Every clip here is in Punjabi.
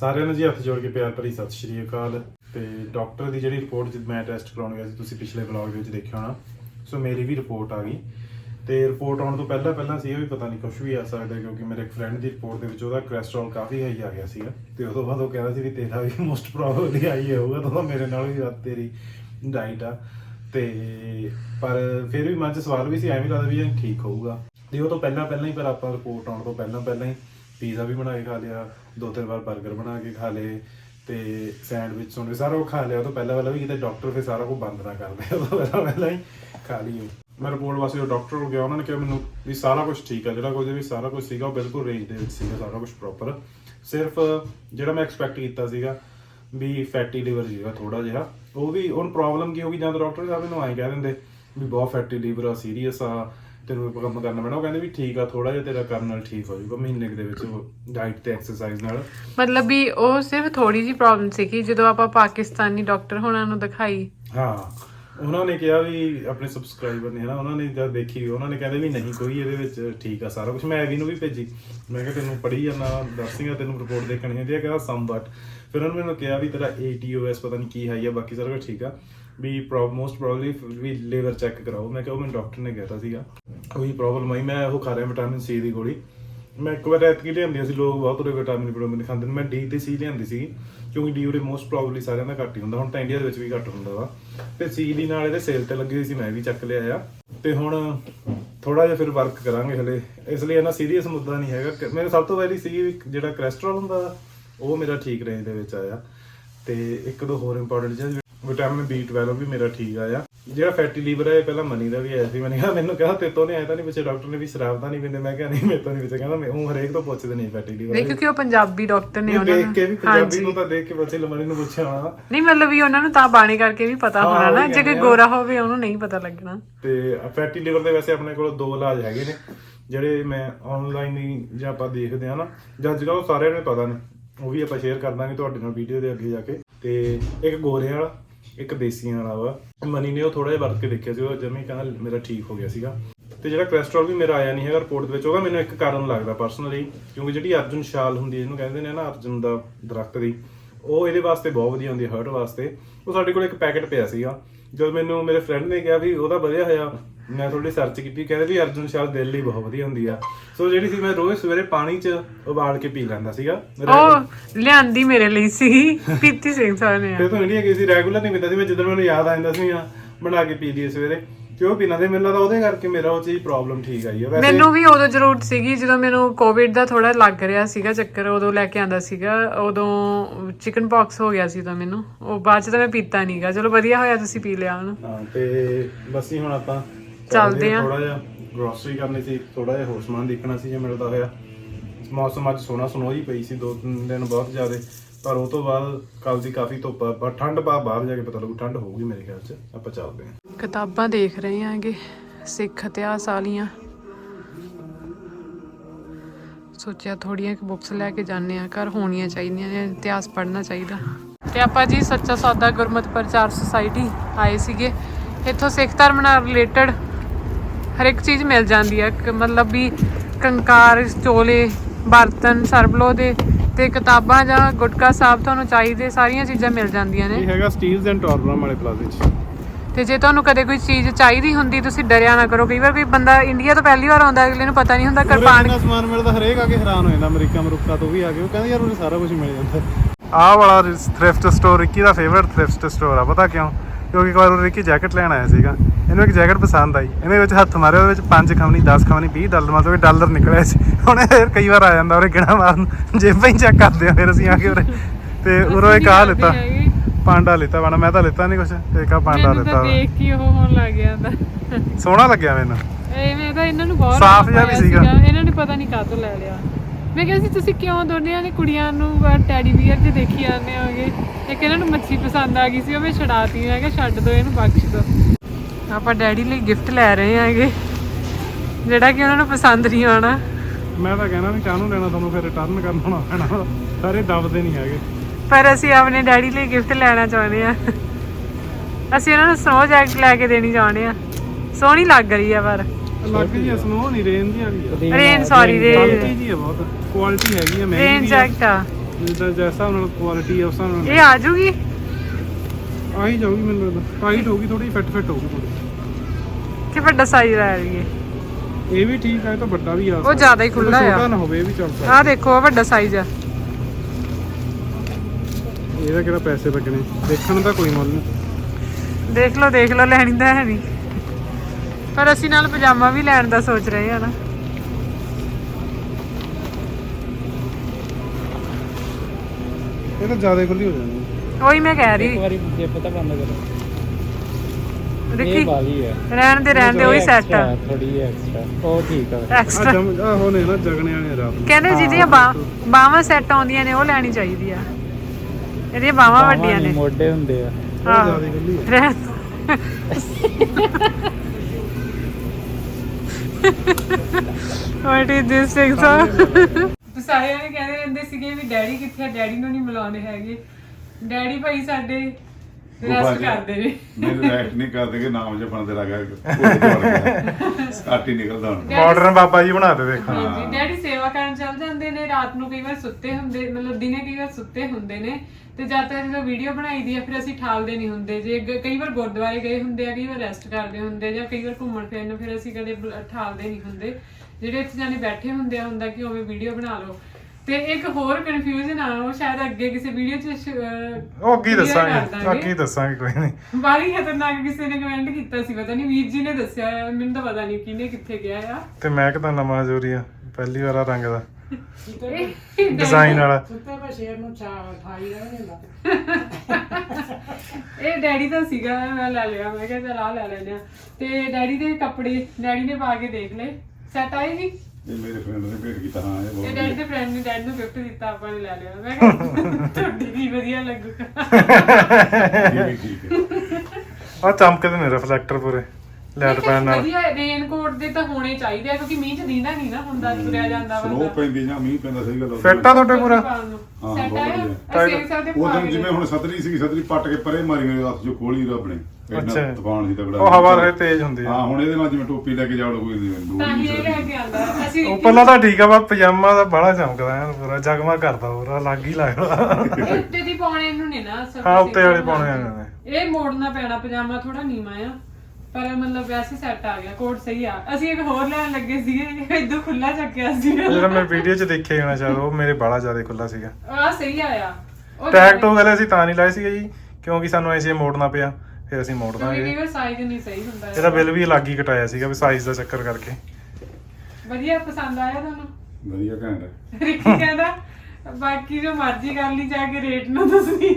ਸਾਰਿਆਂ ਨੂੰ ਜੀ ਹੱਥ ਜੋੜ ਕੇ ਪਿਆਰ ਭਰੀ ਸਤਿ ਸ਼੍ਰੀ ਅਕਾਲ। ਤੇ ਡਾਕਟਰ ਦੀ ਜਿਹੜੀ ਰਿਪੋਰਟ ਜਦ ਮੈਂ ਟੈਸਟ ਕਰਾਉਣ ਗਿਆ ਸੀ, ਤੁਸੀਂ ਪਿਛਲੇ ਵਲੌਗ ਵਿੱਚ ਦੇਖਿਆ ਹੋਣਾ। ਸੋ ਮੇਰੀ ਵੀ ਰਿਪੋਰਟ ਆ ਗਈ। ਤੇ ਰਿਪੋਰਟ ਆਉਣ ਤੋਂ ਪਹਿਲਾਂ ਪਹਿਲਾਂ ਸੀ ਵੀ ਪਤਾ ਨਹੀਂ ਕੁਝ ਵੀ ਆ ਸਕਦਾ, ਕਿਉਂਕਿ ਮੇਰੇ ਇੱਕ ਫਰੈਂਡ ਦੀ ਰਿਪੋਰਟ ਦੇ ਵਿੱਚ ਉਹਦਾ ਕੋਲੇਸਟ੍ਰੋਲ ਕਾਫੀ ਹਾਈ ਆ ਗਿਆ ਸੀਗਾ। ਤੇ ਉਸ ਤੋਂ ਬਾਅਦ ਉਹ ਕਹਿੰਦਾ ਸੀ ਵੀ ਤੇਰਾ ਵੀ ਮੋਸਟ ਪ੍ਰੋਬਬਲੀ ਹਾਈ ਹੋਊਗਾ, ਤਾਂ ਮੇਰੇ ਨਾਲ ਵੀ ਵੱਧ ਤੇਰੀ ਡਾਈਟ ਆ। ਤੇ ਪਰ ਫਿਰ ਵੀ ਮਨ 'ਚ ਸਵਾਲ ਵੀ ਸੀ ਐਵੇਂ ਲੱਗਦਾ ਵੀ ਇਹ ਠੀਕ ਹੋਊਗਾ। ਤੇ ਉਹ ਤੋਂ ਪਹਿਲਾਂ ਪਹਿਲਾਂ ਹੀ, ਪਰ ਆਪਾਂ ਰਿਪੋਰਟ ਆਉਣ ਤੋਂ ਪਹਿਲਾਂ ਪਹਿਲਾਂ ਹੀ ਪੀਜ਼ਾ ਵੀ ਬਣਾ ਕੇ ਖਾ ਲਿਆ, ਦੋ ਤਿੰਨ ਵਾਰ 버ਗਰ ਬਣਾ ਕੇ ਖਾ ਲਏ ਤੇ ਸੈਂਡਵਿਚ ਸੋਨੇ ਸਾਰਾ ਉਹ ਖਾ ਲਿਆ। ਉਹ ਤੋਂ ਪਹਿਲਾਂ ਪਹਿਲਾਂ ਵੀ ਕਿਤੇ ਡਾਕਟਰ ਫਿਰ ਸਾਰਾ ਕੁਝ ਬੰਦ ਨਾ ਕਰ ਦੇ ਉਹ ਤੋਂ ਪਹਿਲਾਂ ਪਹਿਲਾਂ ਹੀ ਖਾ ਲਈ ਮੈਂ ਰਿਪੋਰਟ ਵਾਸਤੇ ਉਹ ਡਾਕਟਰ ਹੋ ਗਿਆ, ਉਹਨਾਂ ਨੇ ਕਿਹਾ ਮੈਨੂੰ ਵੀ ਸਾਰਾ ਕੁਝ ਠੀਕ ਆ, ਜਿਹੜਾ ਕੁਝ ਵੀ ਸਾਰਾ ਕੁਝ ਸੀਗਾ ਉਹ ਬਿਲਕੁਲ ਰੇਂਜ ਦੇ ਵਿੱਚ ਸੀਗਾ, ਸਾਰਾ ਕੁਝ ਪ੍ਰੋਪਰ ਸਿਰਫ ਜਿਹੜਾ ਮੈਂ ਐਕਸਪੈਕਟ ਕੀਤਾ ਸੀਗਾ ਵੀ ਫੈਟੀ ਲੀਵਰ ਸੀਗਾ ਥੋੜਾ ਜਿਹਾ, ਉਹ ਵੀ ਹੁਣ ਪ੍ਰੋਬਲਮ ਕੀ ਹੋ ਗਈ? ਜਾਂ ਡਾਕਟਰ ਸਾਹਿਬ ਮੈਨੂੰ ਆਏ ਕਹਿ ਦਿੰਦੇ ਵੀ ਬਹੁਤ ਫੈਟੀ ਲੀਵਰ ਆ ਸੀਰੀਅਸ ਆ ਤੈਨੂੰ ਇਹ ਕੰਮ ਕਰਨਾ ਪੈਣਾ। ਉਹ ਕਹਿੰਦੇ ਵੀ ਠੀਕ ਆ ਥੋੜਾ ਜਿਹਾ ਤੇਰਾ ਕਰਨ ਨਾਲ ਠੀਕ ਹੋ ਜਾਊਗਾ ਮਹੀਨੇ ਕੁ ਦੇ ਵਿੱਚ ਡਾਈਟ ਤੇ ਐਕਸਰਸਾਈਜ਼ ਨਾਲ। ਮਤਲਬ ਵੀ ਉਹ ਸਿਰਫ ਥੋੜੀ ਜੀ ਪ੍ਰੋਬਲਮ ਸੀ ਕਿ ਜਦੋਂ ਆਪਾਂ ਪਾਕਿਸਤਾਨੀ ਡਾਕਟਰ ਹੋਣਾ ਨੂੰ ਦਿਖਾਈ। ਹਾਂ ਉਹਨਾਂ ਨੇ ਕਿਹਾ ਵੀ ਆਪਣੇ ਸਬਸਕ੍ਰਾਈਬਰ ਨੇ ਹਨਾ ਉਹਨਾਂ ਨੇ ਜਦ ਦੇਖੀ ਉਹਨਾਂ ਨੇ ਕਹਿੰਦੇ ਵੀ ਨਹੀਂ ਕੋਈ ਇਹਦੇ ਵਿੱਚ ਠੀਕ ਆ ਸਾਰਾ ਕੁਝ ਮੈਂ ਐਵੀ ਨੂੰ ਵੀ ਭੇਜੀ। ਮੈਂ ਕਿਹਾ ਤੈਨੂੰ ਪੜ੍ਹੀ ਜਾਣਾ ਦੱਸੀਗਾ ਤੈਨੂੰ ਰਿਪੋਰਟ ਦੇਖਣੀ ਹੁੰਦੀ ਆ ਕਹਿੰਦਾ ਸਮ ਬਟ ਫਿਰ ਉਹਨਾਂ ਨੇ ਮੈਨੂੰ ਕਿਹਾ ਵੀ ਤੇਰਾ ATOS ਪਤਾ ਨਹੀਂ ਕੀ ਹਾਈ ਆ ਬਾਕੀ ਸਾਰਾ ਕੁਝ ਠੀਕ ਆ। ਵੀ ਪ੍ਰੋਬ ਮੋਸਟ ਪ੍ਰੋਬਬਲੀ ਵੀ ਲਿਵਰ ਚੈੱਕ ਕਰਾਓ। ਮੈਂ ਕਿਹਾ ਉਹ ਮੈਨੂੰ ਡਾਕਟਰ ਨੇ ਕਹਿਤਾ ਸੀਗਾ। ਉਹੀ ਪ੍ਰੋਬਲਮ ਆਈ, ਮੈਂ ਉਹ ਖਾ ਰਿਹਾ ਵਿਟਾਮਿਨ ਸੀ ਦੀ ਗੋਲੀ। ਮੈਂ ਇੱਕ ਵਾਰ ਐਤਕੀ ਲਿਆਂਦੀ ਸੀ, ਲੋਕ ਬਹੁਤ ਉਹਦੇ ਵਿਟਾਮਿਨ ਵਿਟਾਮਿਨ ਖਾਂਦੇ ਨੇ। ਮੈਂ ਡੀ ਤੇ ਸੀ ਲਿਆਂਦੀ ਸੀ ਕਿਉਂਕਿ ਡੀ ਉਹਦੇ ਮੋਸਟ ਪ੍ਰੋਬਬਲੀ ਸਾਰਿਆਂ ਦਾ ਘੱਟ ਹੀ ਹੁੰਦਾ। ਹੁਣ ਤਾਂ ਇੰਡੀਆ ਦੇ ਵਿੱਚ ਵੀ ਘੱਟ ਹੁੰਦਾ ਵਾ। ਤੇ ਸੀ ਦੀ ਨਾਲ ਇਹਦੇ ਸੇਲ ਤੇ ਲੱਗੀ ਹੋਈ ਸੀ, ਮੈਂ ਵੀ ਚੱਕ ਲਿਆ ਆ। ਤੇ ਹੁਣ ਥੋੜਾ ਜਿਹਾ ਫਿਰ ਵਰਕ ਕਰਾਂਗੇ ਹਲੇ। ਇਸ ਲਈ ਇਹਨਾਂ ਸੀਰੀਅਸ ਮੁੱਦਾ ਨਹੀਂ ਹੈਗਾ। ਮੇਰੇ ਸਭ ਤੋਂ ਪਹਿਲੀ ਸੀ ਵੀ ਜਿਹੜਾ ਕੋਲੇਸਟ੍ਰੋਲ ਹੁੰਦਾ, ਉਹ ਮੇਰਾ ਠੀਕ ਰੇਂਜ ਦੇ ਵਿੱਚ ਆਇਆ। ਤੇ ਇੱਕ ਦੋ ਹੋਰ ਇੰਪੋਰਟੈਂਟ ਚੀਜ਼ਾਂ ਵਿਟਾਮਿਨ B12 ਵੀ ਮੇਰਾ ਠੀਕ ਆਇਆ ਜਿਹੜਾ ਫੈਟੀ ਲੀਵਰ ਹੈ ਇਹ ਪਹਿਲਾਂ ਮਨੀ ਦਾ ਵੀ ਆਇਆ ਸੀ। ਮੈਨੇ ਕਿਹਾ ਮੈਨੂੰ ਕਿਹਾ ਤੇਤੋਂ ਨਹੀਂ ਆਇਆ ਤਾਂ ਨਹੀਂ ਪੁੱਛੇ ਡਾਕਟਰ ਨੇ ਵੀ ਸ਼ਰਾਬ ਤਾਂ ਨਹੀਂ ਪੀਂਦੇ। ਮੈਂ ਕਿਹਾ ਨਹੀਂ ਮੇਰੇ ਤੋਂ ਨਹੀਂ ਪੁੱਛੇ। ਕਹਿੰਦਾ ਮੈਂ ਉਹ ਹਰੇਕ ਤੋਂ ਪੁੱਛਦੇ ਨਹੀਂ ਫੈਟੀ ਲੀਵਰ ਨਹੀਂ ਕਿਉਂਕਿ ਉਹ ਪੰਜਾਬੀ ਡਾਕਟਰ ਨੇ ਉਹਨਾਂ ਦੇਖ ਨੂੰ ਕੇ ਵੀ ਪੰਜਾਬੀ ਨੂੰ ਤਾਂ ਦੇਖ ਕੇ ਪੁੱਛੇ ਲਮਣੀ ਨੂੰ ਪੁੱਛਿਆ ਹੋਣਾ। ਨਹੀਂ ਮਤਲਬ ਵੀ ਉਹਨਾਂ ਨੂੰ ਤਾਂ ਬਾਣੀ ਕਰਕੇ ਵੀ ਪਤਾ ਹਾਂ, ਹੋਣਾ ਨਾ। ਜੇ ਕੋਈ। ਗੋਰਾ ਹੋਵੇ ਉਹਨੂੰ ਨਹੀਂ ਪਤਾ ਲੱਗਣਾ। ਤੇ ਫੈਟੀ ਲੀਵਰ ਦੇ ਵੈਸੇ ਆਪਣੇ ਕੋਲ ਦੋ ਇਲਾਜ ਹੈਗੇ ਨੇ। ਜਿਹੜੇ ਮੈਂ ਆਨਲਾਈਨ ਹੀ ਜਾਂ ਆਪਾਂ ਦੇਖਦੇ ਆ ਨਾ। ਜਾਂ ਅੱਜ ਉਹ ਸਾਰਿਆਂ ਨੂੰ ਪਤਾ ਨੇ। ਉਹ ਵੀ ਆਪਾਂ ਸ਼ੇਅਰ ਕਰ ਦਾਂਗੇ ਤੁਹਾਡੇ ਨਾਲ ਵੀਡੀਓ ਦੇ ਅੱਗੇ ਜਾ ਕੇ। ਤੇ ਇੱਕ ਗੋਰੇ ਵਾਲਾ। ਇੱਕ ਦੇਸੀਆਂ ਵਾਲਾ ਵਾ। ਮਨੀ ਨੇ ਉਹ ਥੋੜਾ ਜਿਹਾ ਵਰਤ ਕੇ ਦੇਖਿਆ ਸੀ, ਉਹ ਜਮੀ ਕਹਿੰਦਾ ਮੇਰਾ ਠੀਕ ਹੋ ਗਿਆ ਸੀਗਾ। ਤੇ ਜਿਹੜਾ ਕੋਲੇਸਟ੍ਰੋਲ ਵੀ ਮੇਰਾ ਆਇਆ ਨਹੀਂ ਹੈਗਾ ਰਿਪੋਰਟ ਦੇ ਵਿੱਚ ਉਹਦਾ ਮੈਨੂੰ ਇੱਕ ਕਾਰਨ ਲੱਗਦਾ ਪਰਸਨਲੀ ਕਿਉਂਕਿ ਜਿਹੜੀ ਅਰਜੁਨ ਸ਼ਾਲ ਹੁੰਦੀ ਹੈ, ਜਿਹਨੂੰ ਕਹਿੰਦੇ ਨੇ ਨਾ ਅਰਜੁਨ ਦਾ ਦਰਖਤ ਦੀ, ਉਹ ਇਹਦੇ ਵਾਸਤੇ ਬਹੁਤ ਵਧੀਆ ਹੁੰਦੀ ਹੈ ਹਰਟ ਵਾਸਤੇ। ਉਹ ਸਾਡੇ ਕੋਲ ਇੱਕ ਪੈਕੇਟ ਪਿਆ ਸੀਗਾ। ਜਦੋਂ ਮੈਨੂੰ ਮੇਰੇ ਫਰੈਂਡ ਨੇ ਕਿਹਾ ਵੀ ਉਹਦਾ ਵਧੀਆ ਹੋਇਆ ਮੈਂ ਥੋੜੀ ਸਰਚ ਕੀਤੀ ਕਹਿੰਦੇ ਵੀ ਅਰਜੁਨ ਸ਼ਾਲ ਦਿਲ ਲਈ ਬਹੁਤ ਵਧੀਆ ਹੁੰਦੀ ਆ। ਸੋ ਜਿਹੜੀ ਸੀ ਮੈਂ ਰੋਜ਼ ਸਵੇਰੇ ਪਾਣੀ 'ਚ ਉਬਾਲ ਕੇ ਪੀ ਲੈਂਦਾ ਸੀਗਾ। ਉਹ ਲਿਆਂਦੀ ਮੇਰੇ ਲਈ ਸੀ ਪੀਤੀ ਸਿੰਘ ਸਾਹਿਬ ਨੇ। ਫਿਰ ਤੋਂ ਇੰਡੀਆ ਗਈ ਸੀ ਰੈਗੂਲਰ ਨਹੀਂ ਪੀਂਦਾ ਸੀ ਮੈਂ ਜਦੋਂ ਮੈਨੂੰ ਯਾਦ ਆ ਜਾਂਦਾ ਸੀ ਆ ਬਣਾ ਕੇ ਪੀ ਲਈਏ ਸਵੇਰੇ। ਉਹ ਪੀਣਾ ਦੇ ਮੈਨੂੰ ਲੱਗਦਾ ਉਹਦੇ ਕਰਕੇ ਮੇਰਾ ਉਹ ਚੀਜ਼ ਪ੍ਰੋਬਲਮ ਠੀਕ ਆਈ ਆ। ਵੈਸੇ ਮੈਨੂੰ ਵੀ ਉਦੋਂ ਜ਼ਰੂਰਤ ਸੀਗੀ ਜਦੋਂ ਮੈਨੂੰ ਕੋਵਿਡ ਦਾ ਥੋੜਾ ਲੱਗ ਰਿਹਾ ਸੀਗਾ ਚੱਕਰ ਉਦੋਂ ਲੈ ਕੇ ਆਂਦਾ ਸੀਗਾ ਉਦੋਂ ਚਿਕਨ ਪੌਕਸ ਹੋ ਗਿਆ ਸੀ ਤਾਂ ਮੈਨੂੰ। ਉਹ ਬਾਅਦ ਚ ਤਾਂ ਮੈਂ ਪੀਤਾ ਨਹੀਂਗਾ ਚਲੋ ਵਧੀਆ ਹੋਇਆ ਤੁਸੀਂ ਪੀ ਲਿਆ ਉਹਨੂੰ। ਹਾਂ ਤੇ ਬਸ ਹੀ ਹੁਣ ਆਪਾਂ ਚੱਲਦੇ ਆਂ। ਥੋੜਾ ਜਿਹਾ ਗਰੋਸਰੀ ਕਰਨੀ ਸੀ ਥੋੜਾ ਜਿਹਾ ਹੋਰ ਸਮਾਨ ਦੇਖਣਾ ਸੀ ਜੇ ਮਿਲਦਾ ਹੋਇਆ। ਮੌਸਮ ਅੱਜ ਸੋਹਣਾ ਸੁਣੋਈ ਪਈ ਸੀ ਦੋ ਤਿੰਨ ਦਿਨ ਬਹੁਤ ਜ਼ਿਆਦੇ। ਪਰ ਉਹ ਤੋਂ ਬਾਅਦ ਕੱਲ ਦੀ ਕਾਫੀ ਧੁੱਪ ਆ, ਪਰ ਠੰਡ ਪਾ ਬਾਹਰ ਜਾ ਕੇ ਪਤਾ ਲੱਗੂ, ਠੰਡ ਹੋਊਗੀ ਮੇਰੇ ਖਿਆਲ 'ਚ, ਆਪਾਂ ਚੱਲਦੇ ਹਾਂ। ਕਿਤਾਬਾਂ ਦੇਖ ਰਹੇ ਆਂਗੇ ਸਿੱਖ ਇਤਿਹਾਸ ਵਾਲੀਆਂ। ਸੋਚਿਆ ਥੋੜੀਆਂ ਕਿ ਬੁੱਕਸ ਲੈ ਕੇ ਜਾਂਦੇ ਆ ਘਰ ਹੋਣੀਆਂ ਚਾਹੀਦੀਆਂ ਨੇ, ਇਤਿਹਾਸ ਪੜ੍ਹਨਾ ਚਾਹੀਦਾ। ਤੇ ਆਪਾਂ ਜੀ ਸੱਚਾ ਸੌਦਾ ਗੁਰਮਤ ਪ੍ਰਚਾਰ ਸੁਸਾਇਟੀ ਆਏ ਸੀਗੇ। ਇੱਥੋਂ ਸਿੱਖ ਧਰਮ ਨਾਲ ਰਿਲੇਟਡ ਹਰ ਇੱਕ ਚੀਜ਼ ਮਿਲ ਜਾਂਦੀ ਆ ਮਤਲਬ ਵੀ ਕੰਕਾਰ, ਚੋਲੇ ਬਰਤਨ ਸਰਬਲੋ ਦੇ ਤੇ ਕਿਤਾਬਾਂ ਜਾਂ ਗੁਟਕਾ ਸਾਹਿਬ ਤੁਹਾਨੂੰ ਚਾਹੀਦੇ ਸਾਰੀਆਂ ਚੀਜ਼ਾਂ ਮਿਲ ਜਾਂਦੀਆਂ ਨੇ। ਇਹ ਹੈਗਾ ਸਟੀਲਸ ਐਂਡ ਟੋਰਬਰਮ ਵਾਲੇ ਪਲਾਜ਼ੇ 'ਚ। ਤੇ ਜੇ ਤੁਹਾਨੂੰ ਕਦੇ ਕੋਈ ਚੀਜ਼ ਚਾਹੀਦੀ ਹੁੰਦੀ ਤੁਸੀਂ ਡਰਿਆ ਨਾ ਕਰੋ। ਕਈ ਵਾਰ ਕੋਈ ਬੰਦਾ ਇੰਡੀਆ ਤੋਂ ਪਹਿਲੀ ਵਾਰ ਆਉਂਦਾ ਅਗਲੇ ਨੂੰ ਪਤਾ ਨਹੀਂ ਹੁੰਦਾ ਕਿਰਪਾਨ ਕਿੰਨਾ ਸਮਾਨ ਮਿਲਦਾ ਹਰੇਕ ਆ ਕੇ ਹੈਰਾਨ ਹੋ ਜਾਂਦਾ ਅਮਰੀਕਾ ਅਮਰੀਕਾ ਤੋਂ ਵੀ ਆ ਕੇ। ਉਹ ਕਹਿੰਦੇ ਯਾਰ ਉਹਨੂੰ ਸਾਰਾ ਕੁਝ ਮਿਲ ਜਾਂਦਾ। ਆਹ ਵਾਲਾ ਥ੍ਰਿਫਟ ਸਟੋਰ ਰਿੱਕੀ ਦਾ ਫੇਵਰਿਟ ਥ੍ਰਿਫਟ ਸਟੋਰ ਆ ਪਤਾ ਕਿਉਂ? ਕਿਉਂਕਿ ਇੱਕ ਵਾਰ ਉਹ ਰਿੱਕੀ ਜੈਕਟ ਲੈਣ ਆਇਆ ਸੀਗਾ ਇਹਨੂੰ ਇੱਕ ਜੈਕਟ ਪਸੰਦ ਆਈ। ਇਹਨੇ ਵਿੱਚ ਹੱਥ ਮਾਰਿਆ ਉਹਦੇ ਵਿੱਚ 5 ਖਵਨੀ 10 ਖਵਨੀ 20 ਡਾਲਰ ਮਤਲਬ ਕਿ ਡਾਲਰ ਨਿਕਲਿਆ ਸੀ। ਹੁਣ ਇਹ ਫਿਰ ਕਈ ਵਾਰ ਆ ਜਾਂਦਾ ਉਹਰੇ ਗਿਣਾ ਮਾਰਨ। ਜੇਬਾਂ ਹੀ ਚੈੱਕ ਕਰਦੇ ਆ ਫਿਰ ਅਸੀਂ ਆ ਕੇ ਉਰੇ। ਤੇ ਉਰੋਂ ਇੱਕ ਆਹ ਲਿੱਤਾ। ਪਾਂਡਾ ਲਿੱਤਾ ਬਣਾ ਮੈਂ ਤਾਂ ਲਿੱਤਾ ਨਹੀਂ ਕੁਛ ਤੇ ਇੱਕ ਆਹ ਪਾਂਡਾ ਤਾਂ ਲਿੱਤਾ। ਦੇਖ ਕੇ ਉਹ ਹੋਣ ਲੱਗ ਗਿਆ ਸੋਹਣਾ ਲੱਗਿਆ ਮੈਨੂੰ। ਐਵੇਂ ਤਾਂ ਇਹਨਾਂ ਨੂੰ ਬਹੁਤ ਸਾਫ਼ ਜਿਹਾ ਵੀ ਸੀਗਾ। ਇਹਨਾਂ ਨੇ ਪਤਾ ਨਹੀਂ ਕਾਹਤੋਂ ਲੈ ਲਿਆ। ਮੈਂ ਕਿਹਾ ਸੀ ਤੁਸੀਂ ਕਿਉਂ ਦੋਨਿਆਂ ਨੇ ਕੁੜੀਆਂ ਨੂੰ ਟੈਡੀ ਬੀਅਰ ਤੇ ਦੇਖੀ ਜਾਂਦੇ ਹੋਗੇ? ਇੱਕ ਇਹਨਾਂ ਨੂੰ ਮੱਛੀ ਪਸੰਦ ਆ ਗਈ ਸੀ ਉਹ ਮੈਂ ਛਡਾਤੀ। ਮੈਂ ਕਿਹਾ ਛੱਡ ਦੋ ਇਹਨੂੰ ਬਖਸ਼ ਦੋ। ਆਪਾਂ ਡੈਡੀ ਲਈ ਗਿਫਟ ਲੈ ਰਹੇ ਆਂਗੇ ਜਿਹੜਾ ਕਿ ਉਹਨਾਂ ਨੂੰ ਪਸੰਦ ਨਹੀਂ ਆਉਣਾ। ਮੈਂ ਤਾਂ ਕਹਿਣਾ ਵੀ ਕਾਹਨੂੰ ਲੈਣਾ ਤੁਹਾਨੂੰ ਫਿਰ ਰਿਟਰਨ ਕਰਨਾ ਪੈਣਾ। ਸਾਰੇ ਦਬਦੇ ਨਹੀਂ ਹੈਗੇ। ਪਰ ਅਸੀਂ ਆਪਣੇ ਡੈਡੀ ਲਈ ਗਿਫਟ ਲੈਣਾ ਚਾਹੁੰਦੇ ਆ ਅਸੀਂ ਉਹਨਾਂ ਨੂੰ ਸਨੋ ਜੈਕਟ ਲੈ ਕੇ ਦੇਣੀ ਚਾਹੁੰਦੇ ਆ ਸੋਹਣੀ ਲੱਗ ਰਹੀ ਆ ਪਰ। ਲੱਗ ਜੀ ਸਨੋ ਨਹੀਂ ਰੇਨ ਦੀ ਆ। ਗਈ ਰੇਨ ਸੌਰੀ ਕੁਆਲਿਟੀ ਰੇਨ ਜੀ ਆ ਬਹੁਤ ਕੁਆਲਿਟੀ ਹੈਗੀ ਆ ਰੇਨ ਮਹਿੰਗੀ ਵੀ ਆ। ਜੈਕਟ ਆ। ਜਿੱਦਾਂ ਜੈਸਾ ਨਾਲ ਕੁਆਲਿਟੀ ਹੈ ਉਸ ਹਿਸਾਬ ਨਾਲ ਇਹ ਆ ਜੂਗੀ ਆ ਹੀ ਜਾਊਗੀ ਮੈਨੂੰ ਲੱਗਦਾ। ਟਾਈਟ ਹੋਊਗੀ ਥੋੜੀ ਫਿੱਟ ਫਿੱਟ ਹੋਊਗੀ ਥੋੜੀ ਕਿ ਵੱਡਾ ਸਾਈਜ਼ ਆ ਰਹੀ ਹੈ ਇਹ ਵੀ ਠੀਕ ਹੈ ਇਹ ਤਾਂ ਵੱਡਾ ਵੀ ਆ। ਉਹ ਜ਼ਿਆਦਾ ਹੀ ਖੁੱਲਾ ਛੋਟਾ ਆ। ਨਾ ਹੋਵੇ ਇਹ ਵੀ ਚੱਲ ਸਕਦਾ। ਆਹ ਦੇਖੋ ਆਹ ਵੱਡਾ ਸਾਈਜ਼ ਆ। ਇਹਦਾ ਕਿਹੜਾ ਪੈਸੇ ਲੱਗਣੇ? ਦੇਖਣ ਦਾ ਕੋਈ ਮੁੱਲ ਨਹੀਂ ਦੇਖ ਲਓ ਦੇਖ ਲਓ ਲੈਣੀ ਤਾਂ ਹੈ ਨਹੀਂ ਪਰ ਅਸੀਂ ਨਾਲ ਪਜਾਮਾ ਵੀ ਲੈਣ ਦਾ ਸੋਚ ਰਹੇ ਆ ਨਾ। ਇਹ ਤਾਂ ਜ਼ਿਆਦਾ ਖੁੱਲੀ ਹੋ ਜਾਣੀ ਉਹੀ ਮੈਂ ਕਹਿ ਰਹੀ। ਵਾਰੀ ਜੇ ਪਤਾ ਬੰਦ ਕਰੋ। ਦੇਖੀ ਵਾਲੀ ਹੈ। ਰਹਿਣ ਦੇ ਰਹਿਣ ਦੇ ਉਹੀ ਸੈੱਟ ਆ। ਥੋੜੀ ਐਕਸਟਰਾ ਉਹ ਠੀਕ ਆ। ਆ ਐਕਸਟਰਾ ਜਮ ਆ ਹੋਣੇ ਨਾ ਜਗਣੇ ਵਾਲੇ ਰਾਤ ਨੂੰ। ਕਹਿੰਦੇ ਜਿਹਦੀਆਂ ਬਾਹਾਂ ਸੈੱਟ ਆਉਂਦੀਆਂ ਨੇ ਉਹ ਲੈਣੀ ਚਾਹੀਦੀ ਆ। ਇਹਦੀਆਂ ਬਾਹਾਂ ਵੱਡੀਆਂ ਨੇ ਮੋਢੇ ਹੁੰਦੇ ਆ। ਹਾਂ ਜ਼ਿਆਦਾ ਖੁੱਲੀ ਹੈ। ਰਹਿਣ what is this thing so ਸਾਰੇ ਨੇ ਕਹਿੰਦੇ ਰਹਿੰਦੇ ਸੀਗੇ ਵੀ ਡੈਡੀ ਕਿੱਥੇ ਆ? ਡੈਡੀ ਨੂੰ ਨਹੀਂ ਮਿਲਾਉਂਦੇ ਹੈਗੇ। ਡੈਡੀ ਭਾਈ ਸਾਡੇ ਰੈਸਟ ਕਰਦੇ ਨੇ। ਮੇਰੇ ਰੈਸਟ ਨਹੀਂ ਕਰਦੇ ਕਿ ਨਾਮ ਜੇ ਬਣਦੇ ਲੱਗਾ ਸਟਾਰਟ ਹੀ ਨਿਕਲਦਾ ਹੁਣ। ਮਾਡਰਨ ਬਾਬਾ ਜੀ ਬਣਾ ਦੇ ਦੇਖਾਂ ਹਾਂਜੀ ਡੈਡੀ ਸੇਵਾ ਕਰਨ ਚੱਲ ਜਾਂਦੇ ਨੇ ਰਾਤ ਨੂੰ ਕਈ ਵਾਰ ਸੁੱਤੇ ਹੁੰਦੇ ਮਤਲਬ ਦਿਨੇ ਕਈ ਵਾਰ ਸੁੱਤੇ ਹੁੰਦੇ ਨੇ। ਤੇ ਜਦ ਤੱਕ ਜਦੋਂ ਵੀਡੀਓ ਬਣਾਈ ਦੀ ਆ ਫਿਰ ਅਸੀਂ ਠਾਲਦੇ ਨਹੀਂ ਹੁੰਦੇ। ਜੇ ਗ- ਕਈ ਵਾਰ ਗੁਰਦੁਆਰੇ ਗਏ ਹੁੰਦੇ ਆ ਕਈ ਵਾਰ ਰੈਸਟ ਕਰਦੇ ਹੁੰਦੇ ਆ, ਜਾਂ ਕਈ ਵਾਰ ਘੁੰਮਣ ਫਿਰਨ ਨੂੰ ਫਿਰ ਅਸੀਂ ਕਦੇ ਬੁਲਾ- ਠਾਲਦੇ ਨਹੀਂ ਹੁੰਦੇ। ਜਿਹੜੇ ਇੱਥੇ ਜਾਣੇ ਬੈਠੇ ਹੁੰਦੇ ਆ ਹੁੰਦਾ ਕਿ ਉਵੇਂ ਵੀਡੀਓ ਬਣਾ ਲਓ। ਤੇ ਇੱਕ ਹੋਰ ਕਨਫਿਊਜ਼ਨ ਆ ਉਹ ਸ਼ਾਇਦ ਅੱਗੇ ਕਿਸੇ ਵੀਡੀਓ 'ਚ ਸ਼- ਅਹ ਉਹ clear ਕਰ ਦੱਸਾਂਗੇ ਦਾਂਗੇ। ਅੱਗੇ ਦੱਸਾਂਗੇ ਕੋਈ ਨਹੀਂ। ਬਾਲੀ ਖਤਰਨਾਕ ਕਿਸੇ ਨੇ ਕਮੈਂਟ ਕੀਤਾ ਸੀ ਪਤਾ ਨਹੀਂ ਵੀਰ ਜੀ ਨੇ ਦੱਸਿਆ ਆ, ਮੈਨੂੰ ਤਾਂ ਪਤਾ ਨਹੀਂ ਕਿਹਨੇ ਕਿੱਥੇ ਗਿਆ ਆ। ਤੇ ਮੈਂ ਕਿਤਾ ਨਵਾਂ ਜੋਰੀ ਆ ਪਹਿਲੀ ਵਾਰ ਆ ਰੰਗ ਦਾ। ਡਿਜ਼ਾਈਨ ਵਾਲਾ। ਇਹ ਡੈਡੀ ਦਾ ਸੀਗਾ ਮੈਂ ਲੈ ਲਿਆ ਮੈਂ ਕਿਹਾ ਚਲ ਆ ਲੈ ਲੈਨੇ ਆ। ਤੇ ਡੈਡੀ ਦੇ ਕੱਪੜੇ ਡੈਡੀ ਨੇ ਪਾ ਕੇ ਦੇਖ ਲਏ। ਸੈਟ ਆਏ ਜੀ? ਇਹ ਮੇਰੇ ਫਰੈਂਡ ਨੇ ਭੇਟ ਕੀਤਾ ਹਾਂ ਇਹ ਇਹ ਬਹੁਤ ਡੈਡੀ ਦੇ ਫਰੈਂਡ ਨੇ ਡੈਡ ਨੂੰ ਗਿਫਟ ਦਿੱਤਾ ਆਪਾਂ ਨੇ ਲੈ ਲਿਆ। ਮੈਂ ਕਿਹਾ ਤੁਹਾਡੀ ਵੀ ਵਧੀਆ ਲੱਗੂਗਾ ਇਹ ਵੀ ਠੀਕ ਹੈ। ਆ ਚਮਕਦੇ ਨੇ ਰਿਫਲੈਕਟਰ ਪੂਰੇ। ਲਾਈਟ ਪੈਣ ਨਾਲ। ਵਧੀਆ ਰੇਨ ਕੋਟ ਦੇ ਤਾਂ ਹੋਣੇ ਚਾਹੀਦੇ ਆ ਕਿਉਂਕਿ ਮੀਂਹ ਚ ਦੀਂਦਾ ਨਹੀਂ ਨਾ ਹੁੰਦਾ ਤੁਰਿਆ ਜਾਂਦਾ ਸਲੋ ਬੰਦਾ ਪੈਂਦੀ ਜਾਂ ਮੀਂਹ ਪੈਂਦਾ ਸਹੀ ਗੱਲ ਫਿੱਟ ਆ ਤੁਹਾਡੇ ਪੂਰਾ? ਹਾਂ, ਸੈਟ ਬਹੁਤ ਵਧੀਆ। ਅਸੀਂ ਸਾਡੇ ਉਹ ਦਿਨ ਜਿਵੇਂ ਹੁਣ ਸਤਰੀ ਸੀ ਸਤਰੀ ਪੱਟ ਕੇ ਪਰੇ ਮਾਰੀ ਮੇਰੇ ਹੱਥ ਚੋਂ ਖੋਲੀ ਰੱਬ ਨੇ। ਅੱਛਾ। ਇੰਨਾ ਤੂਫਾਨ ਸੀ ਤਗੜਾ ਉਹ ਹਵਾ ਰਹੇ ਤੇਜ਼ ਹੁੰਦੀ ਆ। ਹਾਂ ਹੁਣ ਇਹਦੇ ਨਾਲ ਜਿਵੇਂ ਟੋਪੀ ਲੈ ਕੇ ਜਾਓ ਕੋਈ ਨਹੀਂ ਤਾਂ ਹੀ ਇਹ ਲੈ ਕੇ ਆਂਦਾ ਅਸੀਂ ਉਹ ਪਹਿਲਾਂ ਤਾਂ ਠੀਕ ਆ ਬਾ ਪਜਾਮਾ ਦਾ ਬੜਾ ਚਮਕਦਾ ਐਨ ਪੂਰਾ ਜਗਮਾ ਕਰਦਾ ਪੂਰਾ ਲੱਗ ਹੀ ਲੱਗਦਾ। ਇਹ ਉੱਤੇ ਦੀ ਪਾਉਣੇ ਨੂੰ ਨੇ ਨਾ ਹਾਂ, ਉੱਤੇ ਵਾਲੇ ਪਾਉਣੇ ਇਹਨਾਂ ਨੇ। ਇਹ ਮੋੜਨਾ ਪੈਣਾ ਪਜਾਮਾ ਥੋੜਾ ਨੀਵਾ ਆ। ਪਰ ਮਤਲਬ ਵੈਸੇ ਸੈੱਟ ਆ ਗਿਆ ਕੋਟ ਸਹੀ ਆ। ਅਸੀਂ ਇੱਕ ਹੋਰ ਲੈਣ ਲੱਗੇ ਸੀਗੇ ਇਦੋਂ ਖੁੱਲਾ ਚੱਕਿਆ ਸੀ। ਜਿਹੜਾ ਮੈਂ ਵੀਡੀਓ 'ਚ ਦੇਖਿਆ ਹੀ ਹੋਣਾ ਸ਼ਾਇਦ ਉਹ ਮੇਰੇ ਬੜਾ ਜ਼ਿਆਦਾ ਖੁੱਲਾ ਸੀਗਾ। ਆ ਸਹੀ ਆਇਆ। ਉਹ ਟੈਗ ਟੋ ਗਲੇ ਅਸੀਂ ਤਾਂ ਨਹੀਂ ਲਾਏ ਸੀਗੇ ਜੀ ਕਿਉਂਕਿ ਸਾਨੂੰ ਐਸੇ ਮੋੜਨਾ ਪਿਆ ਫਿਰ ਅਸੀਂ ਮੋੜ ਕਿਉਂਕਿ ਦਾਂਗੇ। ਵਾਰ ਸਾਈਜ਼ ਨਹੀਂ ਸਹੀ ਹੁੰਦਾ ਇਹਦਾ ਬਿੱਲ ਵੀ ਅਲੱਗ ਹੀ ਕਟਾਇਆ ਸੀਗਾ ਵੀ ਸਾਈਜ਼ ਦਾ ਚੱਕਰ ਕਰਕੇ। ਵਧੀਆ ਪਸੰਦ ਆਇਆ ਤੁਹਾਨੂੰ? ਵਧੀਆ ਘੈਂਟ। ਹੈ ਰਿੱਕੀ ਕਹਿੰਦਾ ਬਾਕੀ ਜੋ ਮਰਜ਼ੀ ਕਰ ਲਈ ਜਾ ਕੇ ਰੇਟ ਨੂੰ ਦੱਸਣੀ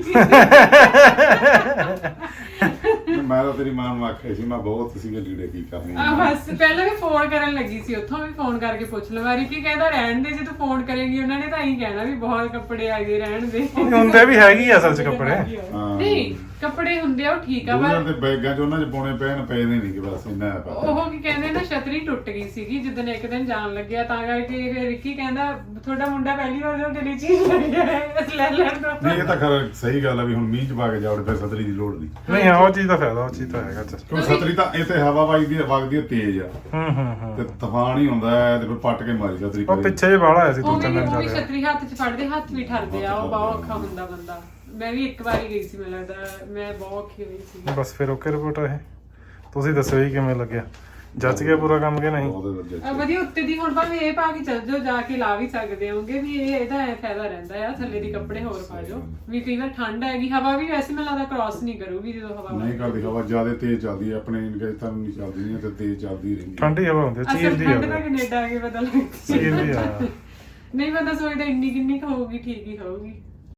ਮੈਂ ਤਾਂ ਤੇਰੀ ਮਾਂ ਨੂੰ ਆਖਿਆ ਸੀ ਮੈਂ ਬਹੁਤ ਸੀਗੇ ਲੀੜੇ ਕੀ ਕਰਨੀ ਆ ਬਸ ਪਹਿਲਾਂ ਵੀ ਫੋਨ ਕਰਨ ਲੱਗੀ ਸੀ ਉੱਥੋਂ ਵੀ ਫੋਨ ਕਰਕੇ ਪੁੱਛ ਲਵਾਂ। ਰਿੱਕੀ ਕਹਿੰਦਾ ਰਹਿਣ ਦੇ ਜੇ ਤੂੰ ਫੋਨ ਕਰੇਗੀ ਉਹਨਾਂ ਨੇ ਤਾਂ ਹੀ ਕਹਿਣਾ ਵੀ ਬਹੁਤ ਕੱਪੜੇ ਆ ਗਏ ਰਹਿਣ ਦੇ। ਹੁੰਦੇ ਵੀ ਹੈਗੀ ਆ ਅਸਲ 'ਚ ਕੱਪੜੇ। ਹਾਂ। ਨਹੀਂ ਕੱਪੜੇ ਹੁੰਦੇ ਆ ਉਹ ਠੀਕ ਆ ਉਹਨਾਂ ਪਰ ਦੇ ਬੈਗਾਂ 'ਚ ਉਹਨਾਂ 'ਚ ਪਾਉਣੇ ਨੇ ਪਏ ਨੇ ਨਹੀਂ ਕਿ ਬਸ ਇੰਨਾ ਹੈ ਪਤਾ। ਉਹ ਕੀ ਕਹਿੰਦੇ ਨਾ ਛਤਰੀ ਟੁੱਟ ਗਈ ਸੀਗੀ ਜਿੱਦਣ ਇੱਕ ਦਿਨ ਜਾਣ ਲੱਗਿਆ ਤਾਂ ਕਰਕੇ ਫਿਰ ਰਿੱਕੀ ਕਹਿੰਦਾ ਤੁਹਾਡਾ ਮੁੰਡਾ ਪਹਿਲੀ ਵਾਰ ਤੁਹਾਡੇ ਲਈ ਚੀਜ਼ ਲੱਗਿਆ ਹੈ ਲੈ ਲੈਣ ਦੋ। ਨਹੀਂ ਇਹ ਤਾਂ ਖਰ ਸਹੀ ਗੱਲ ਆ ਵੀ ਹੁਣ ਮੀਂਹ 'ਚ ਪਾ ਕੇ ਜਾਵੜੇ ਫਿਰ ਸਤਰੀ ਦੀ ਲੋੜ ਨਹੀਂ। ਨਹੀਂ ਹਾਂ ਉਹ ਚੀਜ਼ ਦਾ ਫਾਇਦਾ ਉਹ ਚੀਜ਼ ਤਾਂ ਹੈਗਾ ਚੱਲ ਕਿਉਂਕਿ ਸਤਰੀ ਤਾਂ ਇਹ ਤੇ ਹਵਾ ਵਗਦੀ ਹੈ ਵਗਦੀ ਹੈ ਤੇਜ਼ ਆ। ਹੂੰ ਹੂੰ ਹੂੰ। ਤੇ ਤੂਫਾਨ ਹੀ ਹੁੰਦਾ ਹੈ ਤੇ ਫਿਰ ਪੱਟ ਕੇ ਮਾਰੀ ਸਤਰੀ ਉਹ ਪਿੱਛੇ ਜੇ ਬਾਹਲਾ ਆਇਆ ਸੀ ਦੋ ਉਹ ਤਿੰਨ ਵੀ ਦਿਨ ਉਹ ਵੀ ਚੱਲਿਆ ਛਤਰੀ ਹੱਥ 'ਚ ਫੜਦੇ ਹੱਥ ਵੀ ਠਰਦੇ ਆ ਉਹ ਬਹੁਤ ਔਖਾ ਹੁੰਦਾ ਬੰਦਾ। ਮੈਂ ਵੀ ਇੱਕ ਵਾਰੀ ਗਈ ਸੀ ਮੈਨੂੰ ਲੱਗਦਾ ਮੈਂ ਬਹੁਤ ਔਖੀ ਹੋਈ ਸੀ ਬਸ ਫਿਰ ਓਕੇ ਰਿਪੋਰਟ ਹੈ ਤੁਸੀਂ ਦੱਸੋ ਜੀ ਕਿਵੇਂ ਲੱਗਿਆ? ਜੱਜ ਗਿਆ ਪੂਰਾ ਕੰਮ ਕਿ ਨਹੀਂ? ਵਧੀਆ ਆ ਵਧੀਆ ਉੱਤੇ ਦੀ ਹੁਣ ਭਾਵੇਂ ਇਹ ਪਾ ਕੇ ਚੱਲ ਜਾਓ ਜਾ ਕੇ ਲਾ ਵੀ ਸਕਦੇ ਹੋਗੇ ਵੀ ਇਹ ਇਹਦਾ ਇਹ ਫਾਇਦਾ ਰਹਿੰਦਾ ਆ ਥੱਲੇ ਦੀ ਕੱਪੜੇ ਹੋਰ ਪਾ ਜਾਓ। ਵੀ ਕਈ ਵਾਰ ਠੰਡ ਹੈਗੀ ਹਵਾ ਵੀ ਵੈਸੇ ਮੈਨੂੰ ਲੱਗਦਾ ਕ੍ਰਾਸ ਨਹੀਂ ਕਰੂਗੀ ਜਦੋਂ ਹਵਾ ਨਹੀਂ ਕਰਦੀ ਹਵਾ ਜ਼ਿਆਦਾ ਤੇਜ਼ ਚੱਲਦੀ ਹੈ ਆਪਣੇ ਇੰਡੀਆ ਨਹੀਂ ਚੱਲਦੀ ਨਹੀਂ ਤੇ ਤੇਜ਼ ਚੱਲਦੀ ਰਹਿੰਦੀ ਹੈ। ਠੰਡੀ ਹਵਾ ਹੁੰਦੀ ਹੈ, ਅਸਲ ਚੀਰਦੀ ਠੰਡ ਦਾ ਆ ਕੈਨੇਡਾ ਆ ਕੇ ਪਤਾ ਲੱਗਦਾ ਚੀਰਦੀ ਆ ਨਹੀਂ ਬੰਦਾ ਸੋਚਦਾ ਇੰਨੀ ਕਿੰਨੀ ਕੁ ਹੋਊਗੀ ਠੀਕ ਹੀ ਹੋਊਗੀ।